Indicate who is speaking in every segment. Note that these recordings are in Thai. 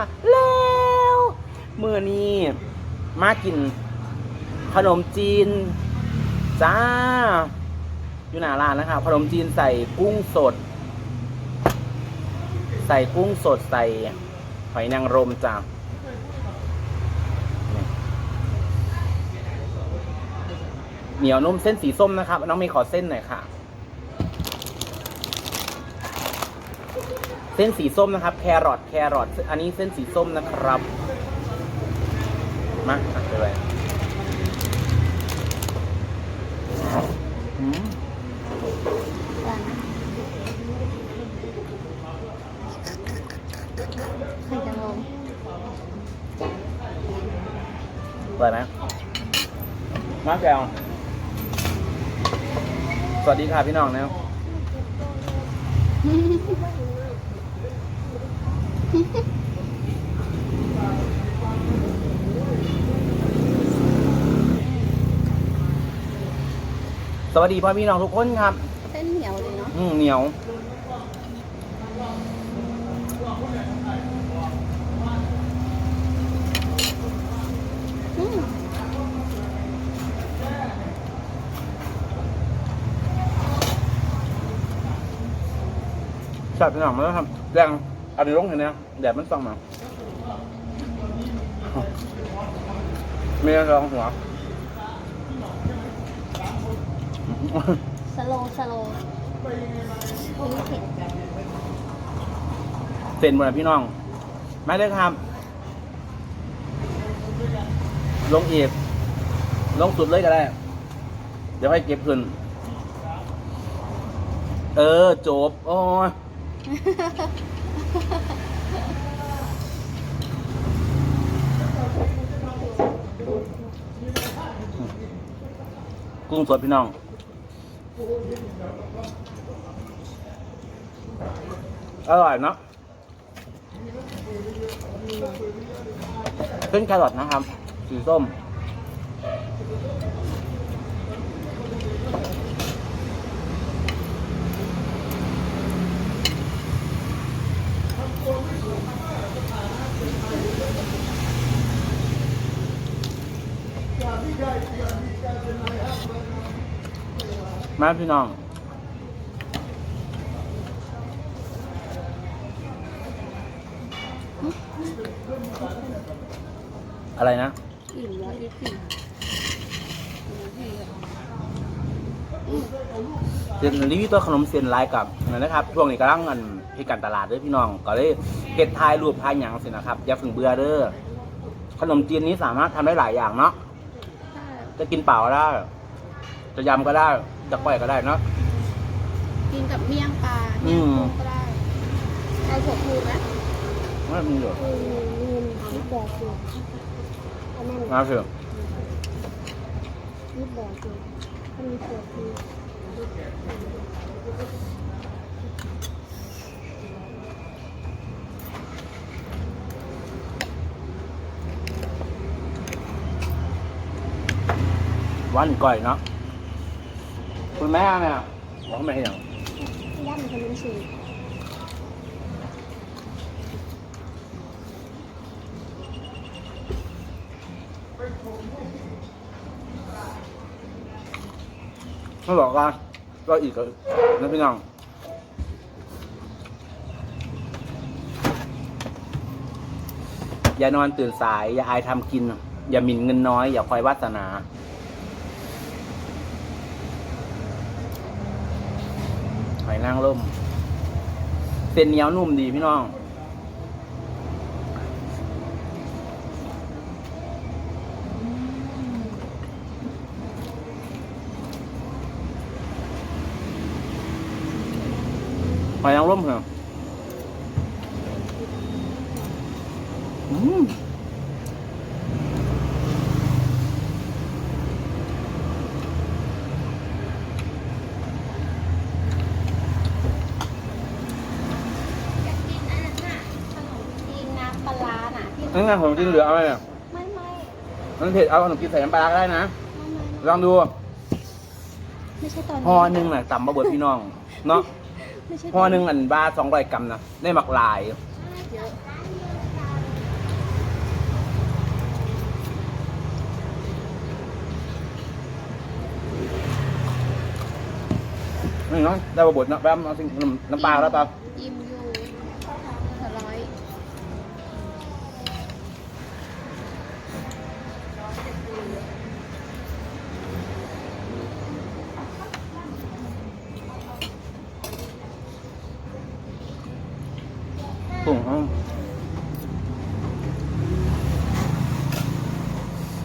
Speaker 1: เอมาแล้วมือนี้มากิน ขนมจีน จ้า อยู่หน้าร้านนะครับขนมจีนใส่กุ้งสด ใส่กุ้งสดใส่หอยนางรมจ้าเหนียวนุ่มเส้นสีส้มนะครับ น้องมย์ขอเส้นหน่อยค่ะ ส้นสีส้มนะครับ แครอทแครอทอันนี้เส้นสีส้มนะครับมาอะไปเลยอืม
Speaker 2: ไข่นางรม
Speaker 1: เปิดไหมมาแกวสวัสดีค่ะพี่น้องนะ สวัสดีพ่อพี่น้องทุกคนครับ
Speaker 2: เส้นเหนียวเลยเนาะ
Speaker 1: อืมเหนียว
Speaker 2: อืม
Speaker 1: ใช่พี่น้องมาแล้วครับแดงเอาดีลงเห็นไหมแดดมันส่องมาเมียรองหัว
Speaker 2: สโลสโลเซ็
Speaker 1: นหมดแล้วพี่น้อง มาเลยครับ ลงอีกลงสุดเลยก็ได้ เดี๋ยวให้เก็บคืนเออ จบ โอ้ยกุ้งสดพี่น้อง อร่อยเนาะเส้นแครอทนะครับ สีส้ม มาพี่น้องอะไรนะ
Speaker 2: อิ่มแล้วอิ่ม
Speaker 1: เรียนรีวิวตัวขนมเซียนไลน์กับนะครับช่วงนี้กำลังเงินที่การตลาดด้อพี่น้อง ก็เลยเก็บทายรูปทายหยังสินะครับอย่าเพิ่งเบื่อเด้อขนมจีนนี้สามารถทำได้หลายอย่างเนาะจะกินเปล่าก็ได้ จะยำก็ได้ จะก้อยก็ได้เนาะ
Speaker 2: กินกับเมี่ยงปลา
Speaker 1: อื
Speaker 2: เมี่ยง
Speaker 1: ม
Speaker 2: กุ้งก็ได้เอาถั่วพูไหม
Speaker 1: ไม่มีเหรอ
Speaker 2: อืมนี่แบบสิอันนั้น
Speaker 1: มาเถอะ
Speaker 2: นี่แบบสิถ้ามีถั่วพู
Speaker 1: วันก้อยเนาะ คุณแม่เนี่ยบอกเขาไม่ให้หยัง
Speaker 2: ย่ำขนมจีน
Speaker 1: เขาบอกว่าก็อีกก็นะพี่น้องอย่านอนตื่นสาย อย่าอายทำกิน อย่าหมิ่นเงินน้อย อย่าคอยวาสนา หอย นางร่มเส้นเหนียวนุ่มดีพี่น้องหอยนางรมเหรออืม
Speaker 2: นี่
Speaker 1: ไงผมจีนเหลืออะไรเนี่ย
Speaker 2: ไม่ไม่
Speaker 1: มันเผ็ดเอาขนมจีนใส่น้ำปลาก็ได้นะ ลองดู
Speaker 2: ไม่ใช่ตอนนี้
Speaker 1: หอหนึ่งน่ะต่ำมาเบิดพี่น้อง เนาะ
Speaker 2: ไม่ใช่ต
Speaker 1: อหนึ่งอันบาสองร้อยกรัมนะได้หมักลาย
Speaker 2: เยอะ
Speaker 1: นี่เนาะได้มาบดนะแป๊บเอาสิ่งน้ำปลาแล้วเปล่า
Speaker 2: อิ่มอยู่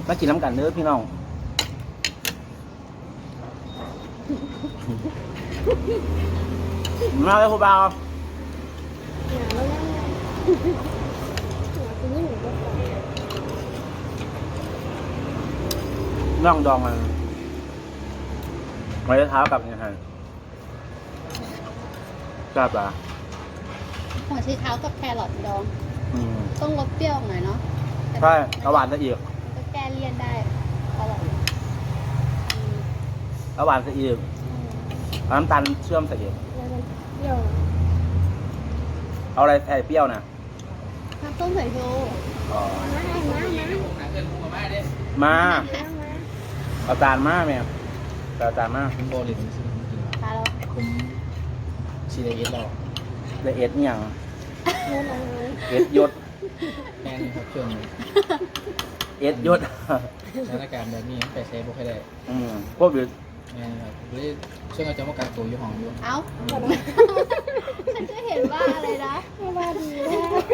Speaker 1: มากินน้ำกันเด้อพี่น้องมาเลยคุณบ่าวน่องดองมันไว้เท้ากับยังไงทราบปะ
Speaker 2: หัวชีเท้ากับแครอทดอง
Speaker 1: อืม
Speaker 2: ต้องรสเปรี้ยวหน่อยเนาะแต่
Speaker 1: ใช่เอาหวานซะอีก
Speaker 2: ก็แก้เลี่ ยนได้อร่อยอืม
Speaker 1: เอาหวานซะอีกเอาน้ำตาลเชื่อมใส่อีก
Speaker 2: เปรี้ยว
Speaker 1: เอาอะไรใส่เปรี้ยวนะ
Speaker 2: น้ำต้มสายชู
Speaker 1: อ๋อ
Speaker 2: มามามา
Speaker 1: มาเอาจานมาแม่เอาจานมา
Speaker 3: คุณโบลินซึ่งกิน
Speaker 2: ตาเรา
Speaker 3: คุ้มชีเดเอสเรา
Speaker 1: ละเอ็ดอหย่างเอ็ดยศ
Speaker 3: แม่นี่ครับช่วงนี้
Speaker 1: เอ็ดยศ
Speaker 3: สถานการณ์แบบนี้ไปใช้บ่ค่อยได้
Speaker 1: อืมพวกอยู่
Speaker 3: แม่นี่ครับเลยช่วงเราจะมากักตัวอยู่ห้องอยู่
Speaker 2: เอ้าฉันก็เห็นว่าอะไรนะว่าดี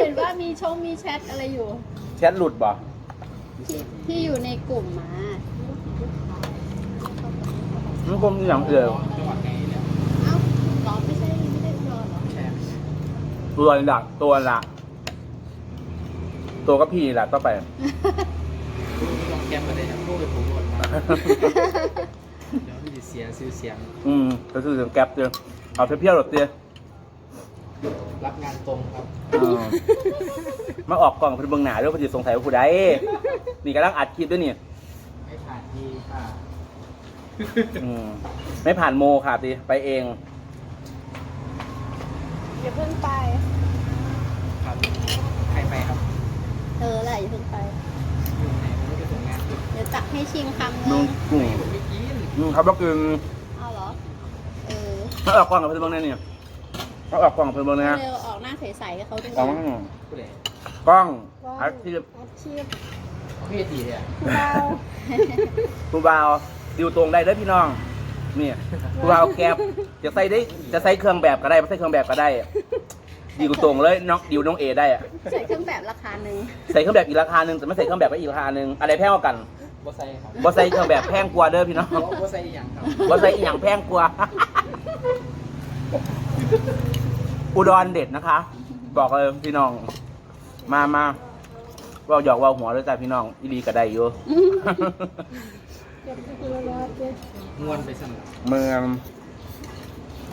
Speaker 2: เห็นว่ามีช่องมีแชทอะไรอยู่
Speaker 1: แชทหลุดบ่
Speaker 2: ที่ที่อยู่ในกลุ่มมา
Speaker 1: มันคงมีอย่างเอื่อย
Speaker 3: จังหวัดไหนเนี่ย
Speaker 2: เอ้าหรอไม่ใช่ไม่ได้รอหรอ
Speaker 3: แช่
Speaker 1: ตัวหลักตัวหลักตัวก็พี่แหละต่อไป
Speaker 3: ผู้ลอง แคมป์ก็ได้นะผู้ไปผมหมดมาเดี๋ยวมันจะเสียชื่อเสียง
Speaker 1: อืมก็คือเสียงแก๊ปเดียวเอาเพี้ยวๆหรอเตี้ย
Speaker 3: รับงานตรงครับ
Speaker 1: อืมมาออกกล่องเพิ่นเบิ่งหน้าเด้อเพิ่นสิสงสัยว่าผู้ใดนี่กำลังอัดคลิปด้วยนี่
Speaker 3: ไม่ผ่านที่ค่ะ
Speaker 1: อืมไม่ผ่านโมค่ะตีไปเอง
Speaker 2: อย่าเพิ่งไป
Speaker 3: ครับ ใครไปครับ
Speaker 2: เธอแหละอย่าเพิ่งไป ดี๋ยวตักให้ชิมคำนึ
Speaker 1: นุ่
Speaker 2: ง
Speaker 1: งกุ้ง
Speaker 3: ผมไม่กิน
Speaker 1: อืมครับก็คือ
Speaker 2: เอาเหรอ เออ
Speaker 1: มาออกกล่องกับเพิ่นเบิ่งแน่นี่มาออกกล่องกับเพิ่นเบิ่งแน่
Speaker 2: เร็วออกหน้าใสๆให้เขาดู
Speaker 1: กล้อง
Speaker 3: ผู้ใด
Speaker 1: กล้องอาชีพ
Speaker 2: อาชีพ
Speaker 3: พี่ตีเนี่ย
Speaker 2: เรา
Speaker 1: ผู้บ่าวดิวตรงได้เด้อพี่น้องนี่ผู้บ่าวแคบจะใส่ได้จะใส่เครื่องแบบก็ได้ไม่ใส่เครื่องแบบก็ได้ดิวตรงเลยน้องดิวน้องเอได้อะ
Speaker 2: ใส่เครื่องแบบราคาหนึ่ง
Speaker 1: ใส่เครื่องแบบอีกราคาหนึ่งแต่ไม่ใส่เครื่องแบบก็อีกราคาหนึ่งอะไรแพงกว่ากัน
Speaker 3: บ่ใส่ครับ
Speaker 1: บ่ใส่เครื่องแบบแพงกว่าเด้อพี่น้อง
Speaker 3: บ่ใส่อีหยังครับ
Speaker 1: บ่ใส่อีหยังแพงกว่า อุดรเด็ดนะคะ บอกเลยพี่น้อง มามาเว่าหยอกเว่าหัวเลยจ้ะพี่น้องอีดีก็ได้อยู่
Speaker 3: งวนไปสั่น
Speaker 1: เมือง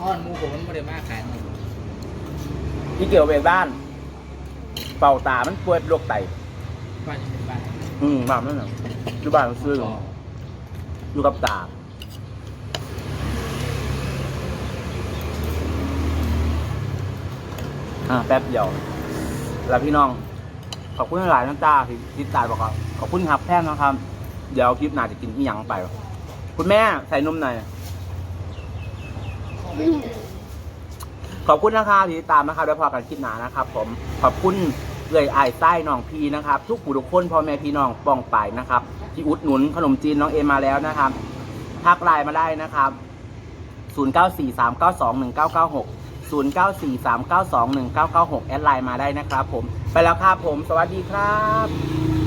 Speaker 3: อ้อนหมูผมมันบ่ได้มาขายหมด
Speaker 1: ที่เกี่ยวเวบ้าน เป่าตามันป่วยเป็นโรคไต
Speaker 3: บ้านยังเป็นบ้าน
Speaker 1: อืมมานั่นน่ะอ ยู่บ้านซื้ออยู่อยู่กับตาอ่าแป๊บเดียว แล้วพี่น้อง ขอบคุณหลายๆน้ำตาที่ติดตามบอกครับ ขอบคุณครับแท่นนะครับ เดี๋ยวคลิปหน้าจะกินอีหยังไป คุณแม่ใส่นมหน่อย ขอบคุณนะครับที่ติดตามนะครับ แล้วพอกันคลิปหน้านะครับ ผม ขอบคุณ เอื่อยอายใต้น้องพีนะครับ ทุกผู้ทุกคนพ่อแม่พี่น้องป้องไปนะครับ ที่อุดหนุนขนมจีนน้องเอมาแล้วนะครับทักไลน์มาได้นะครับ 0943921996 0943921996 แอดไลน์มาได้นะครับผม ไปแล้วครับผม สวัสดีครับ